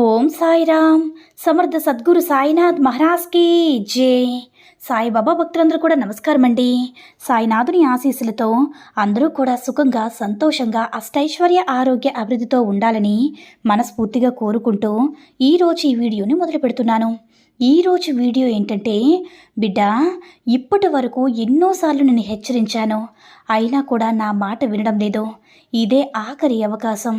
ఓం సాయిరామ్. సమర్థ సద్గురు సాయినాథ్ మహారాజ్కి జై. సాయిబాబా భక్తులందరూ కూడా నమస్కారం అండి సాయినాథుని ఆశీస్సులతో అందరూ కూడా సుఖంగా సంతోషంగా అష్టైశ్వర్య ఆరోగ్య అభివృద్ధితో ఉండాలని మనస్ఫూర్తిగా కోరుకుంటూ ఈరోజు ఈ వీడియోని మొదలు పెడుతున్నాను. ఈరోజు వీడియో ఏంటంటే బిడ్డ ఇప్పటి వరకు ఎన్నోసార్లు నేను హెచ్చరించాను. అయినా కూడా నా మాట వినడం లేదు. ఇదే ఆఖరి అవకాశం.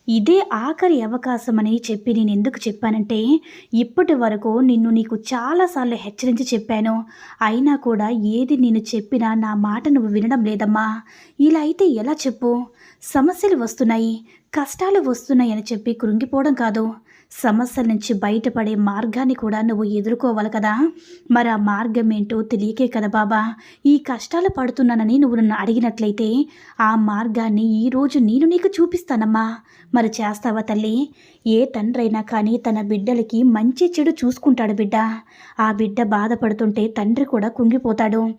ఇదే ఆఖరి అవకాశం అని చెప్పి నేను ఎందుకు చెప్పానంటే ఇప్పటి వరకు నిన్ను నీకు చాలాసార్లు హెచ్చరించి చెప్పాను. అయినా కూడా ఏది నేను చెప్పినా నా మాట నువ్వు వినడం లేదమ్మా. ఇలా అయితే ఎలా చెప్పు? సమస్యలు వస్తున్నాయి కష్టాలు వస్తున్నాయి అని చెప్పి కృంగిపోవడం కాదు. సమస్యల నుంచి బయటపడే మార్గాన్ని కూడా నువ్వు ఎదుర్కోవాలి కదా. మరి ఆ మార్గం ఏంటో తెలియకే కదా బాబా. ఈ కష్టాలు పడుతున్నానని నువ్వు నన్ను అడిగినట్లయితే ఆ మార్గాన్ని ఈరోజు నేను నీకు చూపిస్తానమ్మా. మరి చేస్తావా తల్లి? ఏ తండ్రైనా కానీ తన బిడ్డలకి మంచి చెడు చూసుకుంటాడు బిడ్డ. ఆ బిడ్డ బాధపడుతుంటే తండ్రి కూడా కుంగిపోతాడు.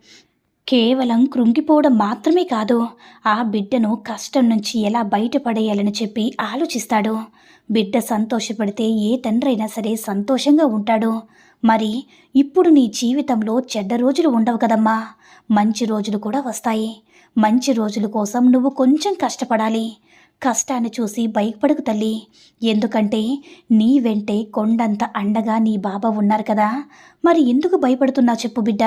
కేవలం కృంగిపోవడం మాత్రమే కాదు ఆ బిడ్డను కష్టం నుంచి ఎలా బయటపడేయాలని చెప్పి ఆలోచిస్తాడు. బిడ్డ సంతోషపడితే ఏ తండ్రైనా సరే సంతోషంగా ఉంటాడు. మరి ఇప్పుడు నీ జీవితంలో చెడ్డ రోజులు ఉండవు కదమ్మా. మంచి రోజులు కూడా వస్తాయి. మంచి రోజుల కోసం నువ్వు కొంచెం కష్టపడాలి. కష్టాన్ని చూసి భయపడకు తల్లి. ఎందుకంటే నీ వెంటే కొండంత అండగా నీ బాబా ఉన్నారు కదా. మరి ఎందుకు భయపడుతున్నా చెప్పు బిడ్డ?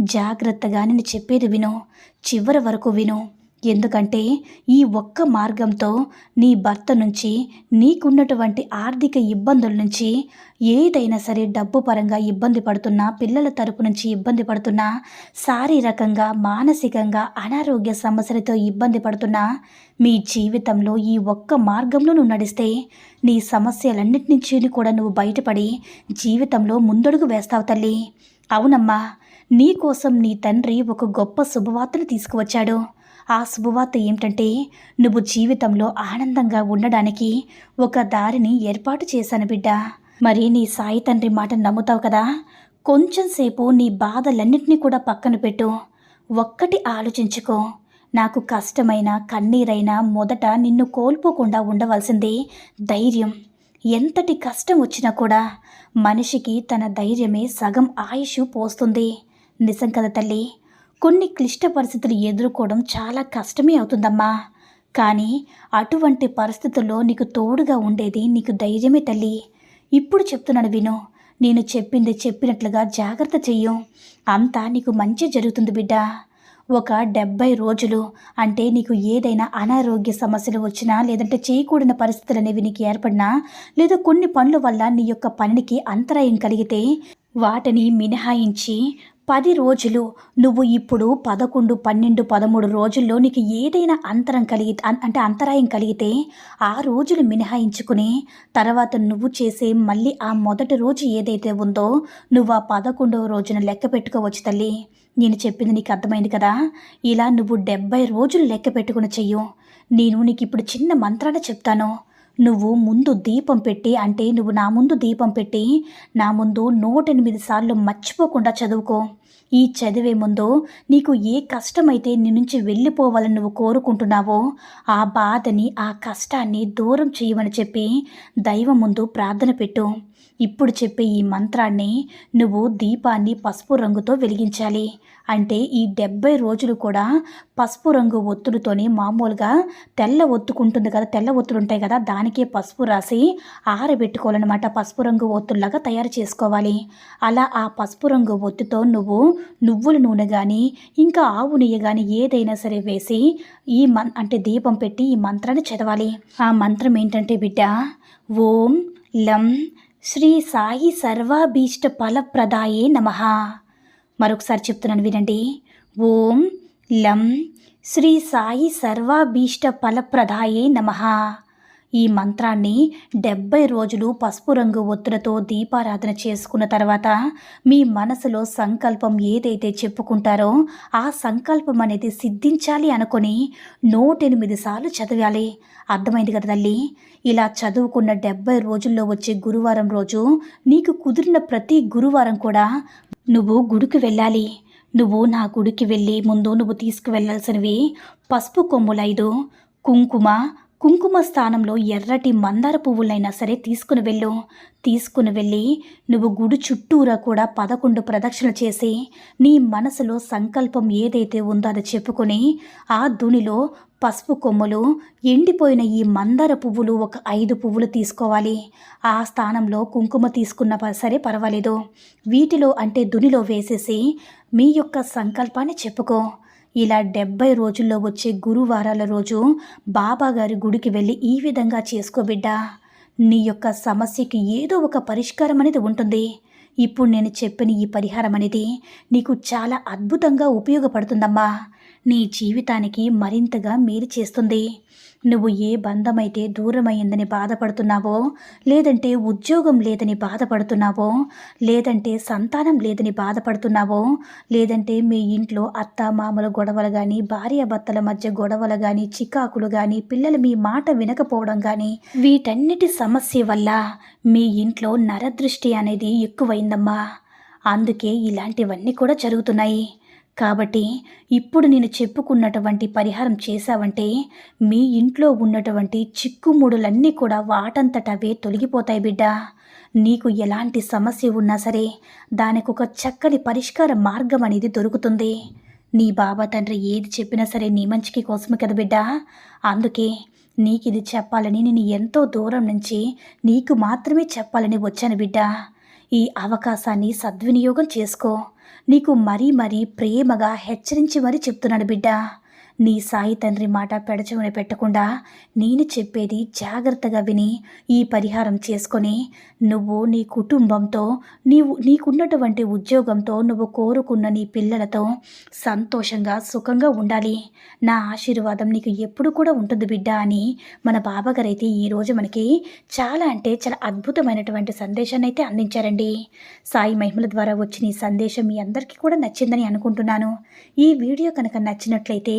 జాగ్రత్తగా నేను చెప్పేది విను. చివరి వరకు విను. ఎందుకంటే ఈ ఒక్క మార్గంతో నీ భర్త నుంచి నీకున్నటువంటి ఆర్థిక ఇబ్బందుల నుంచి ఏదైనా సరే డబ్బు పరంగా ఇబ్బంది పడుతున్నా పిల్లల తరపు నుంచి ఇబ్బంది పడుతున్నా శారీరకంగా మానసికంగా అనారోగ్య సమస్యలతో ఇబ్బంది పడుతున్నా మీ జీవితంలో ఈ ఒక్క మార్గంలో నువ్వు నడిస్తే నీ సమస్యలన్నిటి నుంచి కూడా నువ్వు బయటపడి జీవితంలో ముందడుగు వేస్తావు తల్లి. అవునమ్మా నీకోసం నీ తండ్రి ఒక గొప్ప శుభవార్తను తీసుకువచ్చాడు. ఆ శుభవార్త ఏమిటంటే నువ్వు జీవితంలో ఆనందంగా ఉండడానికి ఒక దారిని ఏర్పాటు చేశాను బిడ్డ. మరి నీ సాయి తండ్రి మాట నమ్ముతావు కదా? కొంచెం సేపు నీ బాధలన్నింటినీ కూడా పక్కన పెట్టు. ఒక్కటి ఆలోచించుకో. నాకు కష్టమైన కన్నీరైనా మొదట నిన్ను కోల్పోకుండా ఉండవలసింది ధైర్యం. ఎంతటి కష్టం వచ్చినా కూడా మనిషికి తన ధైర్యమే సగం ఆయుష్ పోస్తుంది. నిజం కదా తల్లి? కొన్ని క్లిష్ట పరిస్థితులు ఎదుర్కోవడం చాలా కష్టమే అవుతుందమ్మా. కానీ అటువంటి పరిస్థితుల్లో నీకు తోడుగా ఉండేది నీకు ధైర్యమే తల్లి. ఇప్పుడు చెప్తున్నాను విను. నేను చెప్పింది చెప్పినట్లుగా జాగ్రత్త చెయ్యు. అంతా నీకు మంచి జరుగుతుంది బిడ్డ. ఒక డెబ్బై రోజులు అంటే నీకు ఏదైనా అనారోగ్య సమస్యలు వచ్చినా లేదంటే చేయకూడని పరిస్థితులు అనేవి నీకు ఏర్పడినా లేదా కొన్ని పనుల వల్ల నీ యొక్క పనికి అంతరాయం కలిగితే వాటిని మినహాయించి పది రోజులు నువ్వు ఇప్పుడు పదకొండు పన్నెండు పదమూడు రోజుల్లో నీకు ఏదైనా అంతరం కలిగి అంటే అంతరాయం కలిగితే ఆ రోజులు మినహాయించుకుని తర్వాత నువ్వు చేసే మళ్ళీ ఆ మొదటి రోజు ఏదైతే ఉందో నువ్వు ఆ పదకొండవ రోజున లెక్క పెట్టుకోవచ్చు తల్లి. నేను చెప్పింది నీకు అర్థమైంది కదా? ఇలా నువ్వు డెబ్బై రోజులు లెక్క పెట్టుకుని చెయ్యు. నేను నీకు ఇప్పుడు చిన్న మంత్రాన్ని చెప్తాను. నువ్వు ముందు దీపం పెట్టి అంటే నువ్వు నా ముందు దీపం పెట్టి నా ముందు నూట ఎనిమిది సార్లు మర్చిపోకుండా చదువుకో. ఈ చదివే ముందు నీకు ఏ కష్టమైతే నీ నుంచి వెళ్ళిపోవాలని నువ్వు కోరుకుంటున్నావో ఆ బాధని ఆ కష్టాన్ని దూరం చేయమని చెప్పి దైవం ముందు ప్రార్థన పెట్టు. ఇప్పుడు చెప్పే ఈ మంత్రాన్ని నువ్వు దీపాన్ని పసుపు రంగుతో వెలిగించాలి. అంటే ఈ డెబ్బై రోజులు కూడా పసుపు రంగు ఒత్తులతోనే మామూలుగా తెల్ల ఒత్తుకుంటుంది కదా తెల్ల ఒత్తులు ఉంటాయి కదా దానికే పసుపు రాసి ఆరబెట్టుకోవాలన్నమాట. పసుపు రంగు ఒత్తుల్లాగా తయారు చేసుకోవాలి. అలా ఆ పసుపు రంగు ఒత్తుతో నువ్వు నువ్వుల నూనె కానీ ఇంకా ఆవు నెయ్యి కానీ ఏదైనా సరే వేసి ఈ మన్ అంటే దీపం పెట్టి ఈ మంత్రాన్ని చదవాలి. ఆ మంత్రం ఏంటంటే బిడ్డ ఓం లం శ్రీ సాయి సర్వాభీష్ట ఫలప్రదాయే నమ. మరొకసారి చెప్తున్నాను వినండి. ఓం లం శ్రీ సాయి సర్వాభీష్ట ఫలప్రదాయే నమ. ఈ మంత్రాన్ని డెబ్బై రోజులు పసుపు రంగు ఒత్తులతో దీపారాధన చేసుకున్న తర్వాత మీ మనసులో సంకల్పం ఏదైతే చెప్పుకుంటారో ఆ సంకల్పం అనేది సిద్ధించాలి అనుకొని నూటెనిమిది సార్లు చదివాలి. అర్థమైంది కదా తల్లి? ఇలా చదువుకున్న డెబ్బై రోజుల్లో వచ్చే గురువారం రోజు నీకు కుదిరిన ప్రతి గురువారం కూడా నువ్వు గుడికి వెళ్ళాలి. నువ్వు నా గుడికి వెళ్ళి ముందు నువ్వు తీసుకువెళ్ళాల్సినవి పసుపు కొమ్ములైదు ఐదు కుంకుమ కుంకుమ స్థానంలో ఎర్రటి మందార పువ్వులైనా సరే తీసుకుని వెళ్ళు. తీసుకుని వెళ్ళి నువ్వు గుడి చుట్టూరా కూడా పదకొండు ప్రదక్షిణలు చేసి నీ మనసులో సంకల్పం ఏదైతే ఉందో అది చెప్పుకొని ఆ దునిలో పసుపు కొమ్ములు ఎండిపోయిన ఈ మందార పువ్వులు ఒక ఐదు పువ్వులు తీసుకోవాలి. ఆ స్థానంలో కుంకుమ తీసుకున్న సరే పర్వాలేదు. వీటిలో అంటే దునిలో వేసేసి మీ యొక్క సంకల్పాన్ని చెప్పుకో. ఇలా డెబ్బై రోజుల్లో వచ్చే గురువారాల రోజు బాబాగారి గుడికి వెళ్ళి ఈ విధంగా చేసుకోబిడ్డా నీ యొక్క సమస్యకి ఏదో ఒక పరిష్కారం అనేది ఉంటుంది. ఇప్పుడు నేను చెప్పిన ఈ పరిహారం అనేది నీకు చాలా అద్భుతంగా ఉపయోగపడుతుందమ్మా. నీ జీవితానికి మరింతగా మేలు చేస్తుంది. నువ్వు ఏ బంధమైతే దూరమైందని బాధపడుతున్నావో లేదంటే ఉద్యోగం లేదని బాధపడుతున్నావో లేదంటే సంతానం లేదని బాధపడుతున్నావో లేదంటే మీ ఇంట్లో అత్త మామల గొడవలు కానీ భార్యాభర్తల మధ్య గొడవలు కానీ చికాకులు కానీ పిల్లలు మీ మాట వినకపోవడం కానీ వీటన్నిటి సమస్య వల్ల మీ ఇంట్లో నరదృష్టి అనేది ఎక్కువైందమ్మా. అందుకే ఇలాంటివన్నీ కూడా జరుగుతున్నాయి. కాబట్టి ఇప్పుడు నేను చెప్పుకున్నటువంటి పరిహారం చేశావంటే మీ ఇంట్లో ఉన్నటువంటి చిక్కుముడులన్నీ కూడా వాటంతట అవే తొలగిపోతాయి బిడ్డ. నీకు ఎలాంటి సమస్య ఉన్నా సరే దానికి ఒక చక్కని పరిష్కార మార్గం అనేది దొరుకుతుంది. నీ బాబా తండ్రి ఏది చెప్పినా సరే నీ మంచికి కోసమే కదా బిడ్డ. అందుకే నీకు ఇది చెప్పాలని నేను ఎంతో దూరం నుంచి నీకు మాత్రమే చెప్పాలని వచ్చాను బిడ్డ. ఈ అవకాశాన్ని సద్వినియోగం చేసుకో. నీకు మరీ మరీ ప్రేమగా హెచ్చరించి మరీ చెప్తున్నాడు బిడ్డ. నీ సాయి తండ్రి మాట పెడచమని పెట్టకుండా నేను చెప్పేది జాగ్రత్తగా విని ఈ పరిహారం చేసుకొని నువ్వు నీ కుటుంబంతో నీవు నీకున్నటువంటి ఉద్యోగంతో నువ్వు కోరుకున్న నీ పిల్లలతో సంతోషంగా సుఖంగా ఉండాలి. నా ఆశీర్వాదం నీకు ఎప్పుడు కూడా ఉంటుంది బిడ్డ అని మన బాబాగారైతే ఈరోజు మనకి చాలా అంటే చాలా అద్భుతమైనటువంటి సందేశాన్ని అయితే అందించారండి. సాయి మహిమల ద్వారా వచ్చిన ఈ సందేశం మీ అందరికీ కూడా నచ్చిందని అనుకుంటున్నాను. ఈ వీడియో కనుక నచ్చినట్లయితే